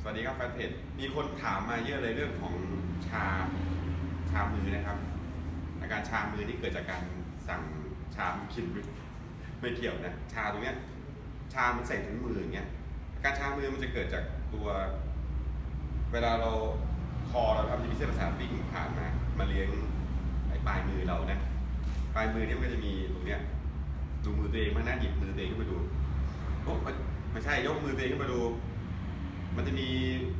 สวัสดีครับแฟนเพจมีคนถามมาเยอะเลยเรื่องของชาชามือนะครับ อาการชามือที่เกิดจากการสั่งชากินไม่เกี่ยวนะชาตรงเนี้ยชามันใส่ถุงมืออย่างเงี้ยอาการชามือมันจะเกิดจากตัว เวลาเราคอเราครับจะมีเส้นประสาทวิ่งผ่านมามาเลี้ยงไอ้ปลายมือเรานะปลายมือเนี่ยมันก็จะมีตรงเนี้ยดูมือตัวเองมาหน้าหยิบมือตัวเองขึ้นมาดูโอ้ไม่ใช่ยกมือตัวเองขึ้นมาดู มันจะมี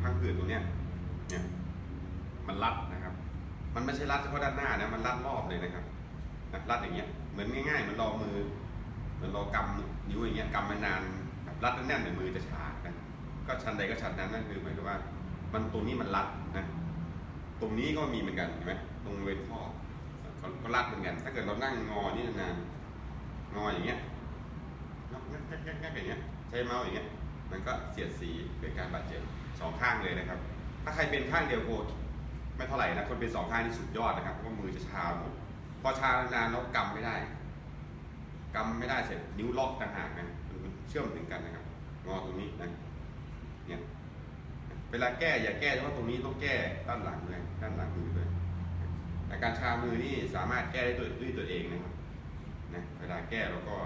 พังผืดตรงเนี้ยเนี่ยมันรัดนะครับ มันไม่ใช่รัดเฉพาะด้านหน้านะมันรัดรอบเลยนะครับนะรัดอย่างเงี้ยเหมือนง่ายๆเหมือนรอมือเหมือนรอกำนิ้วอย่างเงี้ยกำมานานรัดแน่นๆเดี๋ยวมือจะชากันก็ชันใดก็ชันนั้นนั่นคือหมายถึงว่า มันตรงนี้มันรัดนะตรงนี้ก็มีเหมือนกันเห็นไหมตรงเวณข้อก็รัดเหมือนกัน ถ้าเกิดเรานั่งงอนี่นานๆงออย่างเงี้ยงองักงักงักงักอย่างเงี้ยใช้เมาส์อย่างเงี้ย มันก็เสียดสีเกิดการบาดเจ็บสองข้างเลยนะครับ ถ้าใครเป็นข้างเดียวโอไม่เท่าไหร่นะคนเป็นสองข้างนี่สุดยอดนะครับเพราะมือจะชาหมดพอชานานๆแล้วกำไม่ได้กำไม่ได้เสร็จนิ้วล็อกต่างหากนะมันเชื่อมถึงกันนะครับงอตรงนี้นะเนี่ยเวลาแก้อย่าแก้เฉพาะตรงนี้ต้องแก้ด้านหลังด้วยด้านหลังมือด้วยอาการชามือนี่สามารถแก้ได้ด้วยด้วยตัวเองนะครับนะเวลาแก้เราก็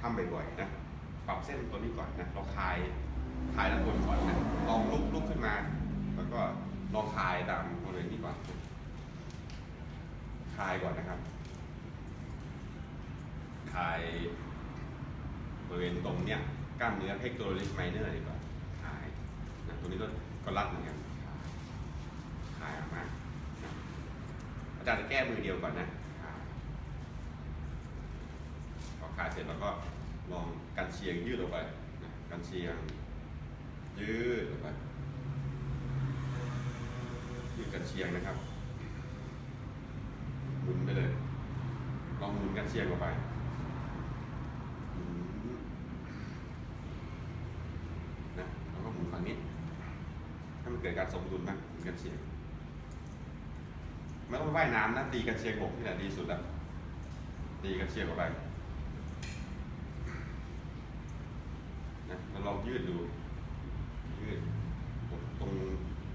ทำบ่อยๆนะ รับเส้นตัวนี้ก่อนนะเราคลายคลายด้านบนก่อนนะลองลุกลุกขึ้นมา แล้วก็ลองคลายตามบริเวณนี้ก่อนคลายก่อนนะครับคลายบริเวณตรงเนี้ยกล้ามเนื้อเพกโตรลิสไมเนอร์ดีกว่าคลายนะตรงนี้ก็ก็รัดเหมือนกันคลายออกมาอาจารย์จะแก้มือเดียวก่อนนะพอคลายเสร็จแล้วก็ ลองกันเชียงยืดออกไปนะกันเชียงยืดออกไปยืดกันเชียงนะครับหมุนไปเลย ลองหมุนกันเชียงออกไปนะแล้วก็หมุนฝั่งนี้ให้มันเกิดการสมดุลนะหมุนกันเชียงไม่ต้องไปว่ายน้ำนะตีกันเชียงบกนี่แหละดีสุดแล้วตีกันเชียงออกไปนะแลองยืดดู ยืดตรงตรง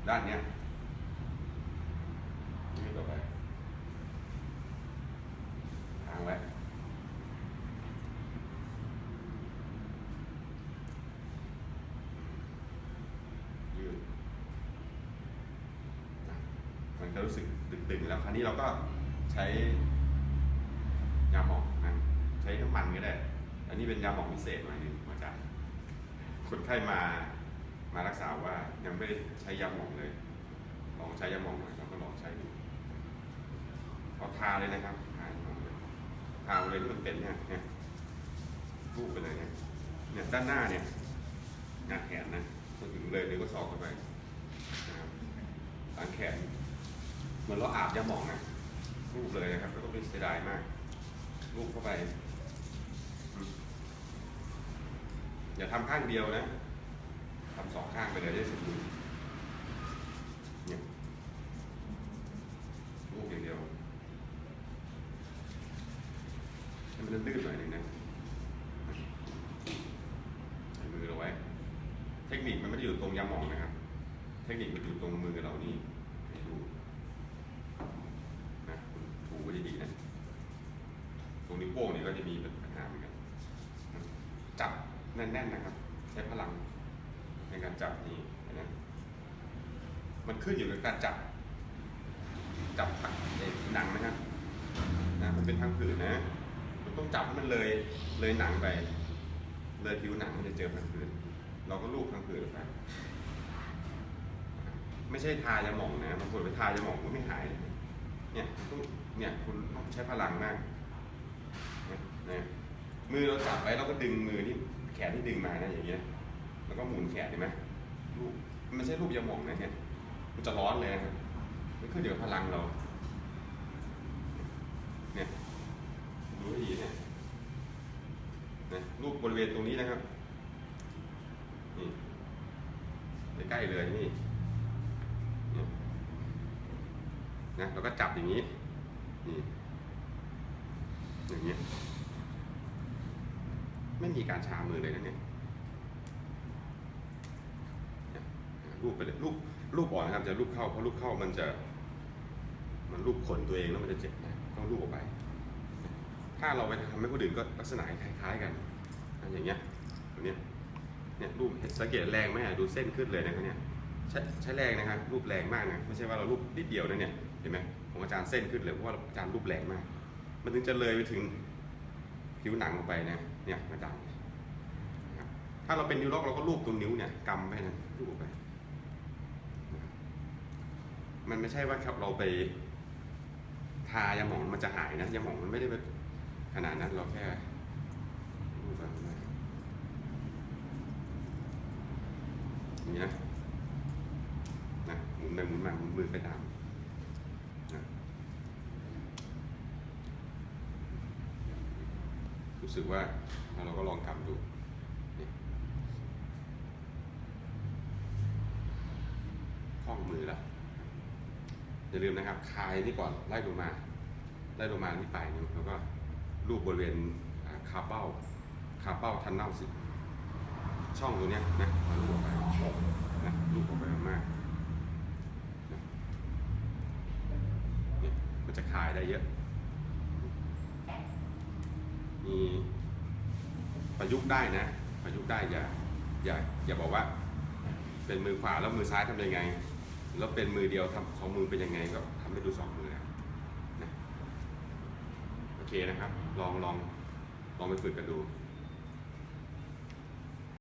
ด้านเนี้ยยืดออกไปทางไว้ยืดมันจะรู้สึกตึงๆแล้วคราวนี้เราก็ใช้ยาหมองนะใช้น้ำมันก็ได้ อันนี้เป็นยาหมองพิเศษหน่อยนึงมาจาก คนไข้มามารักษาว่ายังไม่ได้ใช้ยาหมองเลย ลองใช้ยาหมองหน่อยเราก็ลองใช้ดูเอาทาเลยนะครับทาหมองเลยทาเลยที่มันเป็นเนี่ยเนี่ยรูปไปเลยเนี่ยเนี่ยด้านหน้าเนี่ยหน้าแขนนะมาถึงเลยนิ้วก็สอกเข้าไปหลังแขนเหมือนเราอาบยาหมองนะรูปเลยนะครับแล้วก็ไม่เสียดายมากรูปเข้าไปอืม อย่าทำข้างเดียวนะทำสองข้างไปเลยได้สมบูรณ์เนี่ยรูปอย่างเดียวให้มันลื่นหน่อยหนึ่งนะใส่มือเราไว้ เทคนิคมันไม่ได้อยู่ตรงยาหมองนะครับ เทคนิคมันอยู่ตรงมือเรานี่ให้ดูนะถูไว้ดีๆนะ ตรงนิ้วโป้งนี่ก็จะมีเหมือนกันจับ แน่นๆนะครับ ใช้พลังในการจับนี่นะมันขึ้นอยู่กับการจับ จับผักเอ่อหนังนะครับนะมันเป็นทางผืนนะ มันต้องจับให้มันเลยเลยหนังไป เลยผิวหนังมันจะเจอพังผืนเราก็ลูบพังผืนไปไม่ใช่ทายาหมองนะบางคนไปทายาหมองก็ไม่หาย เนี่ยต้องเนี่ยคุณต้องใช้พลังมากเนี่ยเนี่ยมือเราจับไว้เราก็ดึงมือที่ แขนที่ดึงมานะอย่างเงี้ย แล้วก็หมุนแขนเห็นไหมลูบมันไม่ใช่รูปยาหมองนะเนี่ยมันจะร้อนเลยนะครับมันขึ้นอยู่กับพลังเรา เนี่ยดูให้ดีเนี่ยนะรูปบริเวณตรงนี้นะครับนี่ใกล้ๆเลยนี่เนี่ยนะแล้วก็จับอย่างนี้นี่อย่างเงี้ย ไม่มีการชามือเลยนะเนี่ยรูปไปเลยรูปรูปอ่อกนะครับจะรูปเข้าเพราะรูปเข้ามันจะมันรูปขนตัวเองแล้วมันจะเจ็บนะต้องรูปออกไป ถ้าเราไปทำให้คนอื่นก็ลักษณะคล้ายๆกันอะอย่างเงี้ยตัวเนี้ยเนี่ยรูปเห็นสังเกตแรงไหมอะดูเส้นขึ้นเลยนะครับเนี่ยใช้ใช้แรงนะครับรูปแรงมากนะไม่ใช่ว่าเรารูปนิดเดียวนะเนี่ยเห็นไหมของอาจารย์เส้นขึ้นเลยเพราะว่าอาจารย์รูปแรงมาก มันถึงจะเลยไปถึงผิวหนังลงไปนะ เนี่ยอาจารย์นะครับถ้าเราเป็นนิ้วล็อกเราก็รูปตรงนิ้วเนี่ยกำไปนะรูปไป มันไม่ใช่ว่าครับเราไปทายาหมองมันจะหายนะยาหมองมันไม่ได้เป็นขนาดนั้นเราแค่รูปแบบนี้นี่นะนะหมุนไปหมุนมาหมุนมือไปตามนะ รู้สึกว่าเราก็ลองทำดูนี่คล่องมือแล้วอย่าลืมนะครับคลายนี่ก่อนไล่ลงมาไล่ลงมาที่ปลายนิ้วแล้วก็รูปบริเวณคาเป้าคาเป้าทันเน่าสิ ช่องตรงเนี้ยนะมาลูบออกไปนะลูบออกไปมากๆนะเนี่ยมันจะคลายได้เยอะ มีประยุกต์ได้นะ ประยุกต์ได้อย่าอย่าอย่าบอกว่า เป็นมือขวาแล้วมือซ้ายทำยังไง แล้วเป็นมือเดียวทำสองมือเป็นยังไงก็ทำให้ดูสองมือนะโอเคนะครับ ลองลองลองไปฝึกกันดู